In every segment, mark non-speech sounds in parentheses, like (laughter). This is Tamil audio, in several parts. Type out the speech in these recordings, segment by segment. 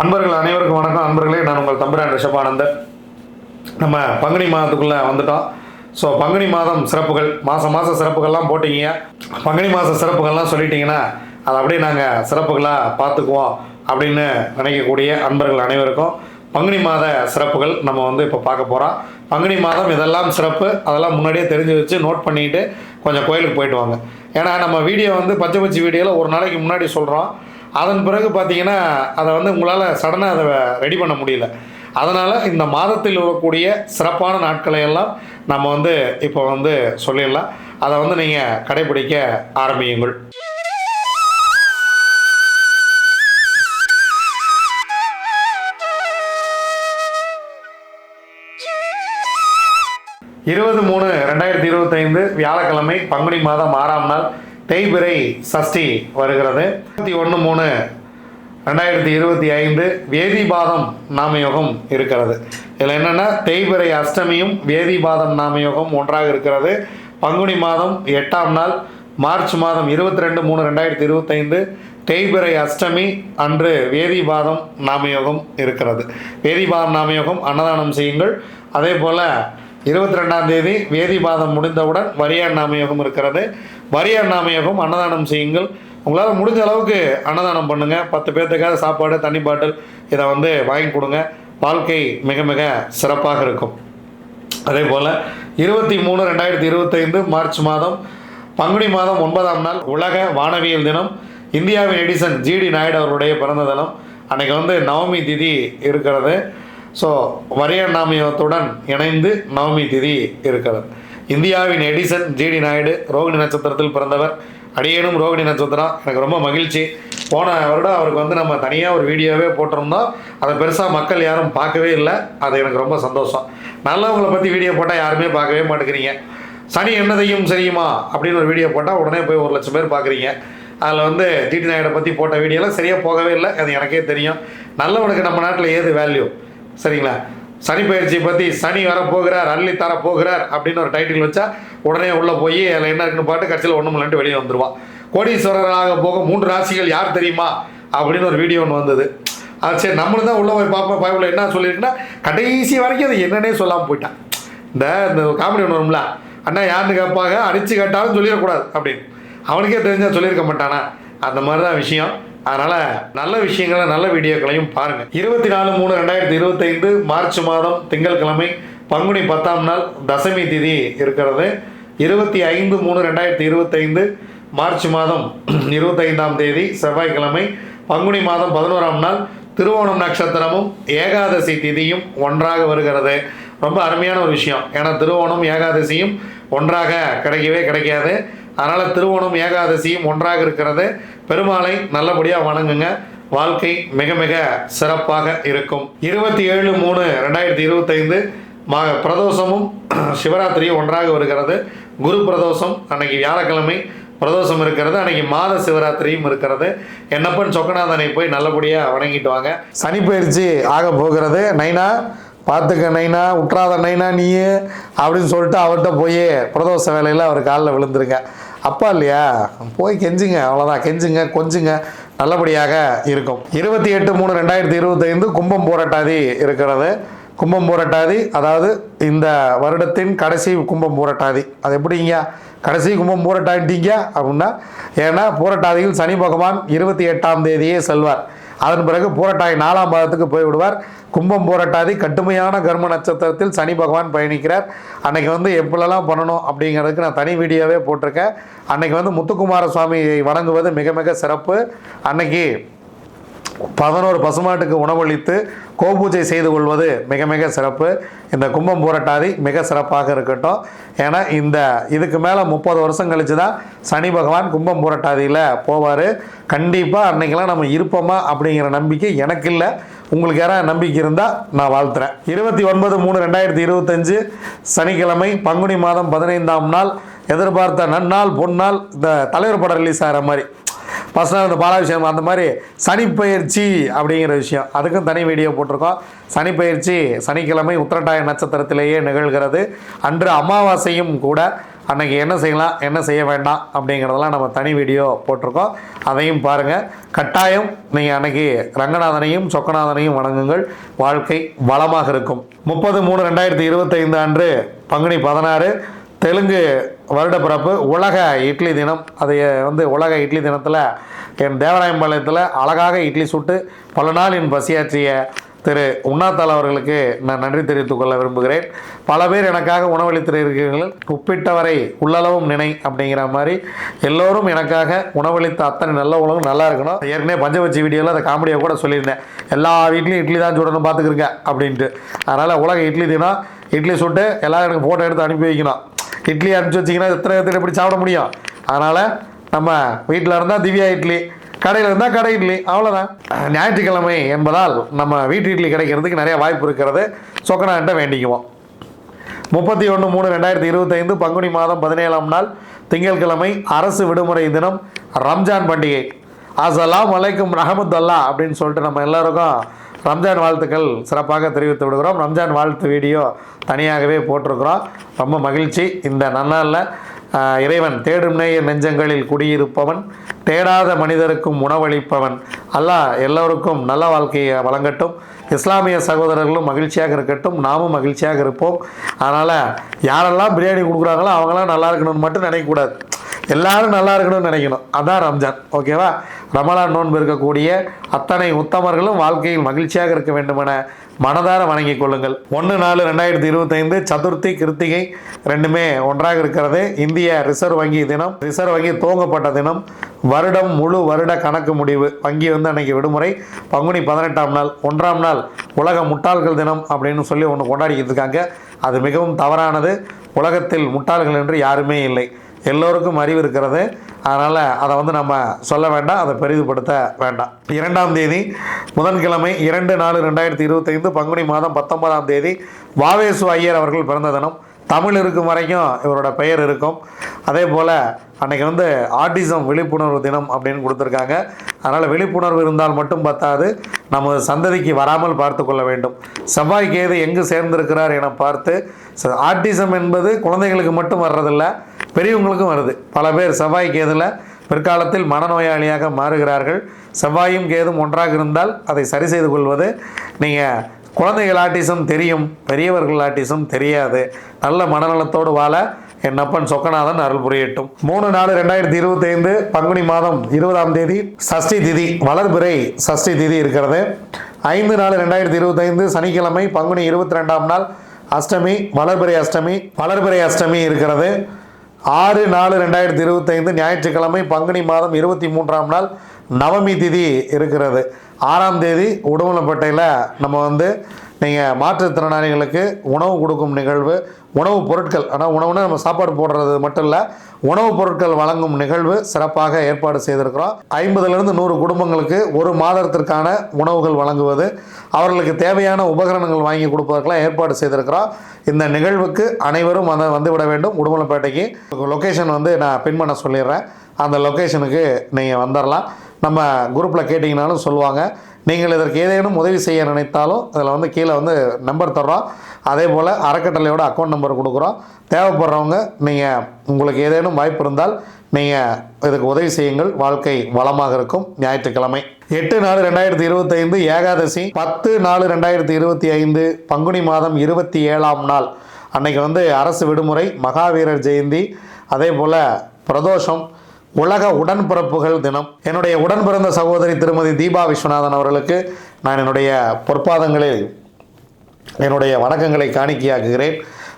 அன்பர்கள் அனைவருக்கும் வணக்கம். அன்பர்களே நான் உங்கள் தம்பிரான் ரிஷபானந்தன். நம்ம பங்குனி மாதத்துக்குள்ளே வந்துட்டோம். ஸோ பங்குனி மாதம் சிறப்புகள் மாதம் மாதம் சிறப்புகள்லாம் போட்டிங்க. பங்குனி மாத சிறப்புகள்லாம் சொல்லிட்டீங்கன்னா அதை அப்படியே நாங்கள் சிறப்புகளாக பார்த்துக்குவோம் அப்படின்னு நினைக்கக்கூடிய அன்பர்கள் அனைவருக்கும் பங்குனி மாத சிறப்புகள் நம்ம வந்து இப்போ பார்க்க போகிறோம் பங்குனி மாதம் இதெல்லாம் சிறப்பு. அதெல்லாம் முன்னாடியே தெரிஞ்சு வச்சு நோட் பண்ணிட்டு கொஞ்சம் கோயிலுக்கு போயிட்டு வாங்க. ஏன்னா நம்ம வீடியோ வந்து பச்சை பச்சை வீடியோவில் ஒரு நாளைக்கு முன்னாடி சொல்கிறோம் அதன் பிறகு பார்த்தீங்கன்னா அதை வந்து உங்களால் சடனாக அதை ரெடி பண்ண முடியல. அதனால் இந்த மாதத்தில் வரக்கூடிய சிறப்பான நாட்களை எல்லாம் நம்ம வந்து இப்போ வந்து சொல்லிடலாம். அதை வந்து நீங்கள் கடைபிடிக்க ஆரம்பியுங்கள். இருபது மூணு ரெண்டாயிரத்தி இருபத்தைந்து வியாழக்கிழமை பங்குனி மாதம் ஆறாம் நாள் தேய்பிரை சஷ்டி வருகிறது. இருபத்தி ஒன்று மூணு ரெண்டாயிரத்தி இருபத்தி ஐந்து வேதிபாதம் நாமயோகம் இருக்கிறது. இதில் என்னென்னா தேய்பிறை அஷ்டமியும் வேதிபாதம் நாமயோகம் ஒன்றாக இருக்கிறது. பங்குனி மாதம் எட்டாம் நாள் மார்ச் மாதம் இருபத்தி ரெண்டு மூணு ரெண்டாயிரத்தி இருபத்தைந்து தேய்பிரை அஷ்டமி அன்று வேதிபாதம் நாமயோகம் இருக்கிறது. வேதிபாதம் நாமயோகம் அன்னதானம் செய்யுங்கள். அதே போல் இருபத்தி ரெண்டாம் தேதி வேதிபாதம் முடிந்தவுடன் வரியான் நாமயோகம் இருக்கிறது. வரியான் நாமயோகம் அன்னதானம் செய்யுங்கள். உங்களால் முடிஞ்ச அளவுக்கு அன்னதானம் பண்ணுங்கள் பத்து பேர்த்துக்காக சாப்பாடு தண்ணி பாட்டில் இதை வந்து வாங்கி கொடுங்க. வாழ்க்கை மிக மிக சிறப்பாக இருக்கும். அதே போல் இருபத்தி மூணு ரெண்டாயிரத்தி இருபத்தைந்து மார்ச் மாதம் பங்குனி மாதம் ஒன்பதாம் நாள் உலக வானவியல் தினம். இந்தியாவின் எடிசன் ஜிடி நாயுடு அவருடைய பிறந்த தினம். அன்னைக்கு வந்து நவமி திதி இருக்கிறது. ஸோ வரிய நாமயத்துடன் இணைந்து நவமி திதி இருக்கிறது. இந்தியாவின் எடிசன் ஜிடி நாயுடு ரோகிணி நட்சத்திரத்தில் பிறந்தவர் அடியேனும் ரோகிணி நட்சத்திரம் எனக்கு ரொம்ப மகிழ்ச்சி. போன வருடம் அவருக்கு வந்து நம்ம தனியாக ஒரு வீடியோவே போட்டிருந்தோம். அதை பெருசாக மக்கள் யாரும் பார்க்கவே இல்லை. அது எனக்கு ரொம்ப சந்தோஷம். நல்லவங்களை பற்றி வீடியோ போட்டால் யாருமே பார்க்கவே மாட்டேங்கிறீங்க. சனி என்னதையும் சரியுமா அப்படின்னு ஒரு வீடியோ போட்டால் உடனே போய் ஒரு லட்சம் பேர் பார்க்குறீங்க. அதில் வந்து ஜிடி நாயுடை பற்றி போட்ட வீடியோலாம் சரியாக போகவே இல்லை. அது எனக்கே தெரியும். நல்லவனுக்கு நம்ம நாட்டில் ஏது வேல்யூ சரிங்களா? சனி பயிற்சியை பற்றி சனி வரப்போகிறார் அள்ளி தரப்போகிறார் அப்படின்னு ஒரு டைட்டில் வச்சா உடனே உள்ளே போய் அதில் என்ன இருக்குன்னு பாட்டு கடைசியில் ஒன்றும் இல்லைன்ட்டு வெளியே வந்துடுவான் கோடீஸ்வரராக போக மூன்று ராசிகள் யார் தெரியுமா? அப்படின்னு ஒரு வீடியோ ஒன்று வந்தது. அது சரி நம்மளும் தான் உள்ளே போய் பார்ப்போம். பைபிள் என்ன சொல்லியிருக்குன்னா கடைசி வரைக்கும் அது என்னன்னே சொல்லாமல் போயிட்டான். இந்த இந்த காமெடி ஒன்று வரும்ல அண்ணா யாருன்னு கேட்பாங்க அடித்து கேட்டாலும் சொல்லிடக்கூடாது அப்படின்னு. அவனுக்கே தெரிஞ்சால் சொல்லியிருக்க மாட்டானா? அந்த மாதிரி தான் விஷயம். அதனால் நல்ல விஷயங்களை நல்ல வீடியோக்களையும் பாருங்கள் இருபத்தி நாலு மூணு ரெண்டாயிரத்தி இருபத்தைந்து மார்ச் மாதம் திங்கட்கிழமை பங்குனி பத்தாம் நாள் தசமி திதி இருக்கிறது. இருபத்தி ஐந்து மூணு ரெண்டாயிரத்தி இருபத்தைந்து மார்ச் மாதம் இருபத்தைந்தாம் தேதி செவ்வாய்க்கிழமை பங்குனி மாதம் பதினோராம் நாள் திருவோணம் நட்சத்திரமும் ஏகாதசி திதியும் ஒன்றாக வருகிறது. ரொம்ப அருமையான ஒரு விஷயம். ஏன்னா திருவோணம் ஏகாதசியும் ஒன்றாக கிடைக்கவே கிடைக்காது. அதனால் திருவோணம் ஏகாதசியும் ஒன்றாக இருக்கிறது. பெருமாளை நல்லபடியாக வணங்குங்க. வாழ்க்கை மிக மிக சிறப்பாக இருக்கும். இருபத்தி ஏழு மூணு ரெண்டாயிரத்தி இருபத்தைந்து மா பிரதோஷமும் (clears throat) சிவராத்திரியும் ஒன்றாக வருகிறது. குரு பிரதோஷம் அன்னைக்கு வியாழக்கிழமை பிரதோஷம் இருக்கிறது. அன்னைக்கு மாத சிவராத்திரியும் இருக்கிறது. என்னப்பன் சொக்கநாதனை போய் நல்லபடியாக வணங்கிட்டு வாங்க. சனி பயிற்சி ஆக போகிறது. நைனா பார்த்துக்க நைனா உற்றாத நைனா நீ அப்படின்னு சொல்லிட்டு அவர்கிட்ட போய் பிரதோஷ வேலையில் அவர் காலில் விழுந்துருங்க. அப்பா இல்லையா? போய் கெஞ்சுங்க அவ்வளோதான் கெஞ்சுங்க கொஞ்சுங்க. நல்லபடியாக இருக்கும். இருபத்தி எட்டு மூணு ரெண்டாயிரத்தி இருபத்தைந்து கும்பம் போராட்டாதி இருக்கிறது. கும்பம் போராட்டாதி அதாவது இந்த வருடத்தின் கடைசி கும்பம் போராட்டாதி. அது எப்படிங்க? கடைசி கும்பம் போராட்டாண்டிங்க அப்படின்னா ஏன்னா போராட்டாதியில் சனி பகவான் இருபத்தி எட்டாம் தேதியே செல்வார். அதன் பிறகு பூரட்டாதி நாலாம் பாதத்துக்கு போய்விடுவார். கும்பம் பூரட்டாதி கடுமையான கர்ம நட்சத்திரத்தில் சனி பகவான் பயணிக்கிறார். அன்னைக்கு வந்து எப்படிலாம் பண்ணணும் அப்படிங்கிறதுக்கு நான் தனி வீடியோவே போட்டிருக்கேன். அன்னைக்கு வந்து முத்துக்குமார சுவாமியை வணங்குவது மிக மிக சிறப்பு. அன்னைக்கு பதினோரு பசுமாட்டுக்கு உணவளித்து கோபூஜை செய்து கொள்வது மிக மிக சிறப்பு. இந்த கும்பம் பூரட்டாதி மிக சிறப்பாக இருக்கட்டும். ஏன்னா இந்த இதுக்கு மேலே முப்பது வருஷம் கழிச்சு தான் சனி பகவான் கும்பம் பூரட்டாதியில் போவார். கண்டிப்பாக அன்றைக்கெல்லாம் நம்ம இருப்போமா அப்படிங்கிற நம்பிக்கை எனக்கு இல்லை. உங்களுக்கு யாராவது நம்பிக்கை இருந்தால் நான் வாழ்த்துறேன். இருபத்தி ஒன்பது மூணு ரெண்டாயிரத்தி இருபத்தஞ்சு சனிக்கிழமை பங்குனி மாதம் பதினைந்தாம் நாள். எதிர்பார்த்த நன்னாள் பொன்னாள் இந்த தலைவர் படம் ரிலீஸ் ஆகிற மாதிரி. பர்சனல் இந்த பாலாபிஷேகம் அந்த மாதிரி சனிப்பயிற்சி அப்படிங்கிற விஷயம். அதுக்கும் தனி வீடியோ போட்டிருக்கோம். சனிப்பயிற்சி சனிக்கிழமை உத்திரட்டாய நட்சத்திரத்திலேயே நிகழ்கிறது. அன்று அமாவாசையும் கூட அன்னைக்கு என்ன செய்யலாம் என்ன செய்ய வேண்டாம் அப்படிங்கிறதெல்லாம் நம்ம தனி வீடியோ போட்டிருக்கோம். அதையும் பாருங்கள் கட்டாயம் நீங்கள் அன்றைக்கி ரங்கநாதனையும் சொக்கநாதனையும் வணங்குங்கள். வாழ்க்கை வளமாக இருக்கும். முப்பது மூணு ரெண்டாயிரத்தி இருபத்தைந்து அன்று பங்குனி பதினாறு தெலுங்கு வருட பிறப்பு உலக இட்லி தினம். அதை வந்து உலக இட்லி தினத்தில் என் தேவராயம்பாளையத்தில் அழகாக இட்லி சுட்டு பல நாள் என் பசியாற்றிய திரு உண்ணாத்தால் அவர்களுக்கு நான் நன்றி தெரிவித்துக் கொள்ள விரும்புகிறேன். பல பேர் எனக்காக உணவளித்திருக்கிறீர்கள். உப்பிட்டவரை உள்ளளவும் நினை அப்படிங்கிற மாதிரி எல்லோரும் எனக்காக உணவளித்த அத்தனை நல்ல உணவும் நல்லா இருக்கணும். ஏற்கனவே பஞ்சவச்சி வீடியோவில் அந்த காமெடியை கூட சொல்லியிருந்தேன். எல்லா வீட்லையும் இட்லி தான் சுடணும் பார்த்துக்கிருங்க அப்படின்ட்டு. அதனால் உலக இட்லி தினம் இட்லி சுட்டு எல்லோரும் எனக்கு ஃபோட்டோ எடுத்து அனுப்பி வைக்கணும். இட்லி அனுப்பிச்சி வச்சிங்கன்னா எத்தனை எத்தனை எப்படி சாப்பிட முடியும்? அதனால் நம்ம வீட்டில் இருந்தால் திவ்யா இட்லி கடையில் இருந்தால் கடை இட்லி அவ்வளோதான் ஞாயிற்றுக்கிழமை என்பதால் நம்ம வீட்டு இட்லி கிடைக்கிறதுக்கு நிறைய வாய்ப்பு இருக்கிறது. சொக்கனான்ட்ட வேண்டிக்குவோம். முப்பத்தி ஒன்று மூணு ரெண்டாயிரத்தி இருபத்தைந்து பங்குனி மாதம் பதினேழாம் நாள் திங்கட்கிழமை அரசு விடுமுறை தினம் ரம்ஜான் பண்டிகை. அஸ்ஸலாம் வலைக்கும் ரஹமத்துல்லா அப்படின்னு சொல்லிட்டு நம்ம எல்லாருக்கும் ரம்ஜான் வாழ்த்துக்கள் சிறப்பாக தெரிவித்து விடுகிறோம். ரம்ஜான் வாழ்த்து வீடியோ தனியாகவே போட்டிருக்கிறோம். ரொம்ப மகிழ்ச்சி. இந்த நன்னாளில் இறைவன் தேடும் நேய நெஞ்சங்களில் குடியிருப்பவன் தேடாத மனிதருக்கும் உணவளிப்பவன். அல்லாஹ் எல்லோருக்கும் நல்ல வாழ்க்கையை வழங்கட்டும். இஸ்லாமிய சகோதரர்களும் மகிழ்ச்சியாக இருக்கட்டும். நாமும் மகிழ்ச்சியாக இருப்போம். அதனால் யாரெல்லாம் பிரியாணி கொடுக்குறாங்களோ அவங்களாம் நல்லா இருக்கணும்னு மட்டும் நினைக்கக்கூடாது. எல்லாரும் நல்லா இருக்கணும்னு நினைக்கணும். அதான் ரம்ஜான். ஓகேவா? ரமலான் நோன்பு இருக்கக்கூடிய அத்தனை உத்தமர்களும் வாழ்க்கையில் மகிழ்ச்சியாக இருக்க வேண்டுமென மனதார வணங்கிக் கொள்ளுங்கள். ஒன்று நாலு ரெண்டாயிரத்தி இருபத்தைந்து சதுர்த்தி கிருத்திகை ரெண்டுமே ஒன்றாக இருக்கிறது. இந்திய ரிசர்வ் வங்கி தினம் ரிசர்வ் வங்கி துவங்கப்பட்ட தினம் வருடம் முழு வருட கணக்கு முடிவு. வங்கி வந்து அன்னைக்கு விடுமுறை. பங்குனி பதினெட்டாம் நாள் ஒன்றாம் நாள் உலக முட்டாள்கள் தினம் அப்படின்னு சொல்லி ஒன்று கொண்டாடிக்கிட்டு இருக்காங்க. அது மிகவும் தவறானது. உலகத்தில் முட்டாள்கள் என்று யாருமே இல்லை. எல்லோருக்கும் அறிவு இருக்கிறது. அதனால் அதை வந்து நம்ம சொல்ல வேண்டாம் அதை பெரிதுபடுத்த வேண்டாம். இரண்டாம் தேதி புதன்கிழமை இரண்டு நாலு ரெண்டாயிரத்தி இருபத்தைந்து பங்குனி மாதம் பத்தொன்பதாம் தேதி வாவேசு ஐயர் அவர்கள் பிறந்த தினம். தமிழ் இருக்கும் வரைக்கும் இவரோட பெயர் இருக்கும். அதே போல் அன்றைக்கி வந்து ஆட்டிசம் விழிப்புணர்வு தினம் அப்படின்னு கொடுத்துருக்காங்க. அதனால் விழிப்புணர்வு இருந்தால் மட்டும் பத்தாது நமது சந்ததிக்கு வராமல் பார்த்து கொள்ள வேண்டும். செவ்வாய்க்கேது எங்கு சேர்ந்திருக்கிறார் என பார்த்து ச- ஆட்டிசம் என்பது குழந்தைகளுக்கு மட்டும் வர்றதில்லை பெரியவங்களுக்கும் வருது. பல பேர் செவ்வாய் கேதில் பிற்காலத்தில் மனநோயாளியாக மாறுகிறார்கள். செவ்வாயும் கேதும் ஒன்றாக இருந்தால் அதை சரி செய்து கொள்வது நீங்கள் குழந்தைகள் ஆட்டிசம் தெரியும் பெரியவர்கள் ஆட்டிசம் தெரியாது. நல்ல மனநலத்தோடு வாழ என் அப்பன் சொக்கநாதன் அருள் புரியட்டும். மூணு நாலு ரெண்டாயிரத்தி இருபத்தி ஐந்து பங்குனி மாதம் இருபதாம் தேதி சஷ்டி திதி வளர்பிறை சஷ்டி திதி இருக்கிறது. ஐந்து நாலு ரெண்டாயிரத்தி இருபத்தைந்து சனிக்கிழமை பங்குனி இருபத்தி ரெண்டாம் நாள் அஷ்டமி வளர்பிறை அஷ்டமி வளர்பிறை அஷ்டமி இருக்கிறது. ஆறு நாலு ரெண்டாயிரத்தி இருபத்தைந்து ஞாயிற்றுக்கிழமை பங்குனி மாதம் இருபத்தி மூன்றாம் நாள் நவமி திதி இருக்கிறது. ஆறாம் தேதி உடுமலைப்பேட்டையில் நம்ம வந்து நீங்கள் மாற்றுத்திறனாளிகளுக்கு உணவு கொடுக்கும் நிகழ்வு உணவுப் பொருட்கள் ஆனால் உணவுனா நம்ம சாப்பாடு போடுறது மட்டும் இல்லை உணவுப் பொருட்கள் வழங்கும் நிகழ்வு சிறப்பாக ஏற்பாடு செய்திருக்கிறோம். ஐம்பதுலேருந்து நூறு குடும்பங்களுக்கு ஒரு மாதத்திற்கான உணவுகள் வழங்குவது அவர்களுக்கு தேவையான உபகரணங்கள் வாங்கி கொடுப்பதற்கெல்லாம் ஏற்பாடு செய்திருக்கிறோம். இந்த நிகழ்வுக்கு அனைவரும் வந்து வந்து விட வேண்டும். உடுமலைப்பேட்டைக்கு லொக்கேஷன் வந்து நான் பின் பண்ண சொல்லிடுறேன். அந்த லொக்கேஷனுக்கு நீங்கள் வந்துடலாம் நம்ம குரூப்பில் கேட்டிங்கனாலும் சொல்லுவாங்க. நீங்கள் இதற்கு ஏதேனும் உதவி செய்ய நினைத்தாலும் அதில் வந்து கீழே வந்து நம்பர் தர்றோம். அதே போல் அறக்கட்டளையோட அக்கௌண்ட் நம்பர் கொடுக்குறோம். தேவைப்படுறவங்க நீங்கள் உங்களுக்கு ஏதேனும் வாய்ப்பு இருந்தால் நீங்கள் இதுக்கு உதவி செய்யுங்கள். வாழ்க்கை வளமாக இருக்கும். ஞாயிற்றுக்கிழமை. எட்டு நாலு ரெண்டாயிரத்தி இருபத்தைந்து ஏகாதசி பத்து நாலு ரெண்டாயிரத்தி இருபத்தி ஐந்து பங்குனி மாதம் இருபத்தி ஏழாம் நாள். அன்னைக்கு வந்து அரசு விடுமுறை மகாவீரர் ஜெயந்தி அதே போல் பிரதோஷம் உலக உடன்பிறப்புகள் தினம். என்னுடைய உடன் பிறந்த சகோதரி திருமதி தீபா விஸ்வநாதன் அவர்களுக்கு நான் என்னுடைய பொற்பாதங்களில் என்னுடைய வணக்கங்களை காணிக்கையாக்குகிறேன்.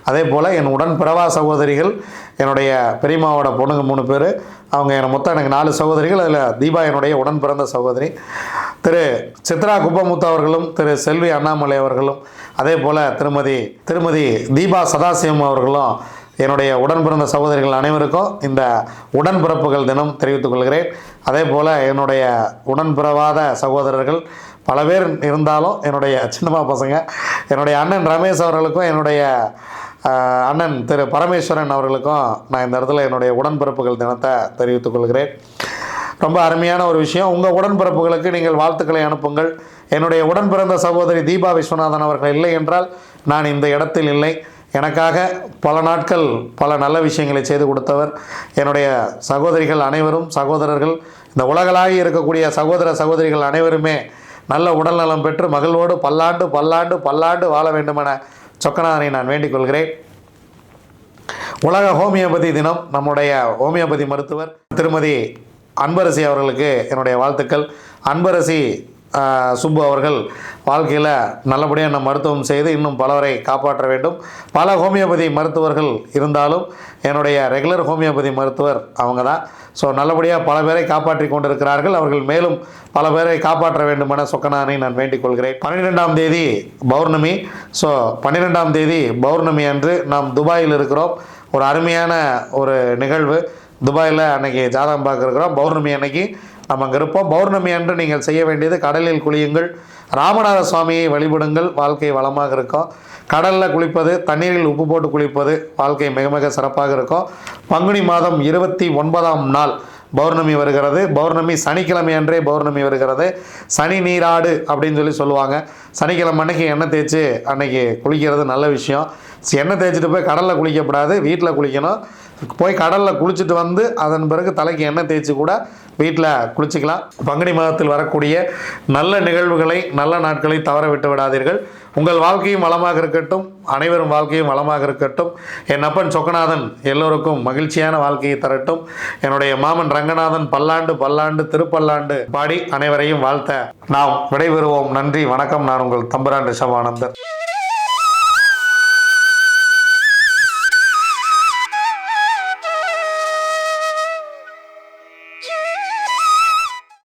அதே போல் என் உடன் பிறவா சகோதரிகள் என்னுடைய பெரியம்மாவோட பொண்ணுங்க மூணு பேர். அவங்க எனக்கு மொத்தம் எனக்கு நாலு சகோதரிகள். அதில் தீபா என்னுடைய உடன் பிறந்த சகோதரி. திரு சித்ரா குப்பமுத்து அவர்களும் திரு செல்வி அண்ணாமலை அவர்களும் அதே போல் திருமதி திருமதி தீபா சதாசிவம் அவர்களும் என்னுடைய உடன் பிறந்த சகோதரிகள் அனைவருக்கும் இந்த உடன்பிறப்புகள் தினம் தெரிவித்துக் கொள்கிறேன். அதே போல் என்னுடைய உடன் பிறவாத சகோதரர்கள் பல பேர் இருந்தாலும் என்னுடைய சின்னம்மா பசங்க என்னுடைய அண்ணன் ரமேஷ் அவர்களுக்கும் என்னுடைய அண்ணன் திரு பரமேஸ்வரன் அவர்களுக்கும் நான் இந்த இடத்துல என்னுடைய உடன்பிறப்புகள் தினத்தை தெரிவித்துக் கொள்கிறேன். ரொம்ப அருமையான ஒரு விஷயம். உங்கள் உடன்பிறப்புகளுக்கு நீங்கள் வாழ்த்துக்களை அனுப்புங்கள். என்னுடைய உடன்பிறந்த சகோதரி தீபா விஸ்வநாதன் அவர்கள் இல்லை என்றால் நான் இந்த இடத்தில் இல்லை. எனக்காக பல நாட்கள் பல நல்ல விஷயங்களை செய்து கொடுத்தவர் என்னுடைய சகோதரிகள் அனைவரும் சகோதரர்கள் இந்த உலகளாகி இருக்கக்கூடிய சகோதர சகோதரிகள் அனைவருமே நல்ல உடல்நலம் பெற்று மகிழ்வோடு பல்லாண்டு பல்லாண்டு பல்லாண்டு வாழ வேண்டுமென சொக்கநாதனை நான் வேண்டிக் கொள்கிறேன் உலக ஹோமியோபதி தினம் நம்முடைய ஹோமியோபதி மருத்துவர் திருமதி அன்பரசி அவர்களுக்கு என்னுடைய வாழ்த்துக்கள். அன்பரசி சுப்பு அவர்கள் வாழ்க்கையில் நல்லபடியாக நம்ம மருத்துவம் செய்து இன்னும் பலவரை காப்பாற்ற வேண்டும். பல ஹோமியோபதி மருத்துவர்கள் இருந்தாலும் என்னுடைய ரெகுலர் ஹோமியோபதி மருத்துவர் அவங்க தான் ஸோ நல்லபடியாக பல பேரை காப்பாற்றி கொண்டிருக்கிறார்கள். அவர்கள் மேலும் பல பேரை காப்பாற்ற வேண்டுமென சொக்கனானை நான் வேண்டிக் கொள்கிறேன். பன்னிரெண்டாம் தேதி பௌர்ணமி. ஸோ பன்னிரெண்டாம் தேதி பௌர்ணமி அன்று நாம் துபாயில் இருக்கிறோம். ஒரு அருமையான ஒரு நிகழ்வு. துபாயில் அன்னைக்கு ஜாதகம் பார்க்குறோம் பௌர்ணமி அன்னைக்கு நம்ம அங்கே இருப்போம் பௌர்ணமி அன்று நீங்கள் செய்ய வேண்டியது கடலில் குளியுங்கள். ராமநாத சுவாமியை வழிபடுங்கள். வாழ்க்கை வளமாக இருக்கும். கடலில் குளிப்பது தண்ணீரில் உப்பு போட்டு குளிப்பது வாழ்க்கை மிக மிக சிறப்பாக இருக்கும். பங்குனி மாதம் இருபத்தி ஒன்பதாம் நாள் பௌர்ணமி வருகிறது. பௌர்ணமி சனிக்கிழமை அன்றே பௌர்ணமி வருகிறது. சனி நீராடு அப்படின்னு சொல்லி சொல்லுவாங்க. சனிக்கிழமை அன்னைக்கு எண்ணெய் தேய்ச்சி அன்னைக்கு குளிக்கிறது நல்ல விஷயம். எண்ணெய் தேய்ச்சிட்டு போய் கடலில் குளிக்கக்கூடாது. வீட்டில் குளிக்கணும். போய் கடலில் குளிச்சுட்டு வந்து அதன் பிறகு தலைக்கு எண்ணெய் தேய்ச்சி கூட வீட்டில் குளிச்சுக்கலாம். பங்குனி மாதத்தில் வரக்கூடிய நல்ல நிகழ்வுகளை நல்ல நாட்களை தவற விட்டு விடாதீர்கள். உங்கள் வாழ்க்கையும் வளமாக இருக்கட்டும். அனைவரும் வாழ்க்கையும் வளமாக இருக்கட்டும். என் அப்பன் சொக்கநாதன் எல்லோருக்கும் மகிழ்ச்சியான வாழ்க்கையை தரட்டும். என்னுடைய மாமன் ரங்கநாதன் பல்லாண்டு பல்லாண்டு திருப்பல்லாண்டு பாடி அனைவரையும் வாழ்த்த நாம் விடைபெறுவோம். நன்றி வணக்கம். நான் உங்கள் தம்புரான் ரிஷபானந்தர்